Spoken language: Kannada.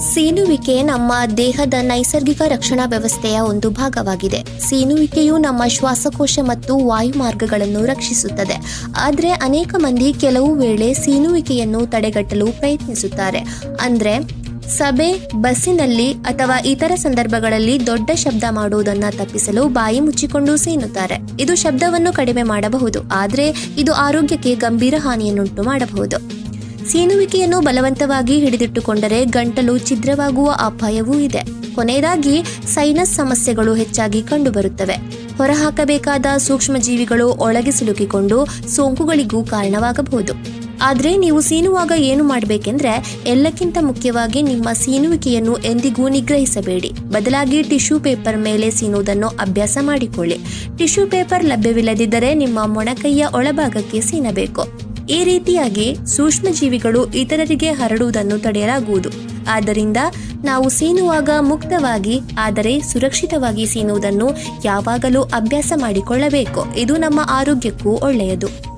ಸೀನುವಿಕೆ ನಮ್ಮ ದೇಹದ ನೈಸರ್ಗಿಕ ರಕ್ಷಣಾ ವ್ಯವಸ್ಥೆಯ ಒಂದು ಭಾಗವಾಗಿದೆ. ಸೀನುವಿಕೆಯು ನಮ್ಮ ಶ್ವಾಸಕೋಶ ಮತ್ತು ವಾಯುಮಾರ್ಗಗಳನ್ನು ರಕ್ಷಿಸುತ್ತದೆ. ಆದರೆ ಅನೇಕ ಮಂದಿ ಕೆಲವು ವೇಳೆ ಸೀನುವಿಕೆಯನ್ನು ತಡೆಗಟ್ಟಲು ಪ್ರಯತ್ನಿಸುತ್ತಾರೆ. ಅಂದರೆ ಸಭೆ, ಬಸ್ಸಿನಲ್ಲಿ ಅಥವಾ ಇತರ ಸಂದರ್ಭಗಳಲ್ಲಿ ದೊಡ್ಡ ಶಬ್ದ ಮಾಡುವುದನ್ನ ತಪ್ಪಿಸಲು ಬಾಯಿ ಮುಚ್ಚಿಕೊಂಡು ಸೀನುತ್ತಾರೆ. ಇದು ಶಬ್ದವನ್ನು ಕಡಿಮೆ ಮಾಡಬಹುದು. ಆದರೆ ಇದು ಆರೋಗ್ಯಕ್ಕೆ ಗಂಭೀರ ಹಾನಿಯನ್ನುಂಟು ಮಾಡಬಹುದು. ಸೀನುವಿಕೆಯನ್ನು ಬಲವಂತವಾಗಿ ಹಿಡಿದಿಟ್ಟುಕೊಂಡರೆ ಗಂಟಲು ಛಿದ್ರವಾಗುವ ಅಪಾಯವೂ ಇದೆ. ಕೊನೆಯದಾಗಿ, ಸೈನಸ್ ಸಮಸ್ಯೆಗಳು ಹೆಚ್ಚಾಗಿ ಕಂಡುಬರುತ್ತವೆ. ಹೊರಹಾಕಬೇಕಾದ ಸೂಕ್ಷ್ಮಜೀವಿಗಳು ಒಳಗೆ ಸಿಲುಕಿಕೊಂಡು ಸೋಂಕುಗಳಿಗೂ ಕಾರಣವಾಗಬಹುದು. ಆದರೆ ನೀವು ಸೀನುವಾಗ ಏನು ಮಾಡಬೇಕೆಂದ್ರೆ, ಎಲ್ಲಕ್ಕಿಂತ ಮುಖ್ಯವಾಗಿ ನಿಮ್ಮ ಸೀನುವಿಕೆಯನ್ನು ಎಂದಿಗೂ ನಿಗ್ರಹಿಸಬೇಡಿ. ಬದಲಾಗಿ ಟಿಶ್ಯೂ ಪೇಪರ್ ಮೇಲೆ ಸೀನುವುದನ್ನು ಅಭ್ಯಾಸ ಮಾಡಿಕೊಳ್ಳಿ. ಟಿಶ್ಯೂ ಪೇಪರ್ ಲಭ್ಯವಿಲ್ಲದಿದ್ದರೆ ನಿಮ್ಮ ಮೊಣಕೈಯ ಒಳಭಾಗಕ್ಕೆ ಸೀನಬೇಕು. ಈ ರೀತಿಯಾಗಿ ಸೂಕ್ಷ್ಮಜೀವಿಗಳು ಇತರರಿಗೆ ಹರಡುವುದನ್ನು ತಡೆಯಲಾಗುವುದು. ಆದ್ದರಿಂದ ನಾವು ಸೀನುವಾಗ ಮುಕ್ತವಾಗಿ, ಆದರೆ ಸುರಕ್ಷಿತವಾಗಿ ಸೀನುವುದನ್ನು ಯಾವಾಗಲೂ ಅಭ್ಯಾಸ ಮಾಡಿಕೊಳ್ಳಬೇಕು. ಇದು ನಮ್ಮ ಆರೋಗ್ಯಕ್ಕೂ ಒಳ್ಳೆಯದು.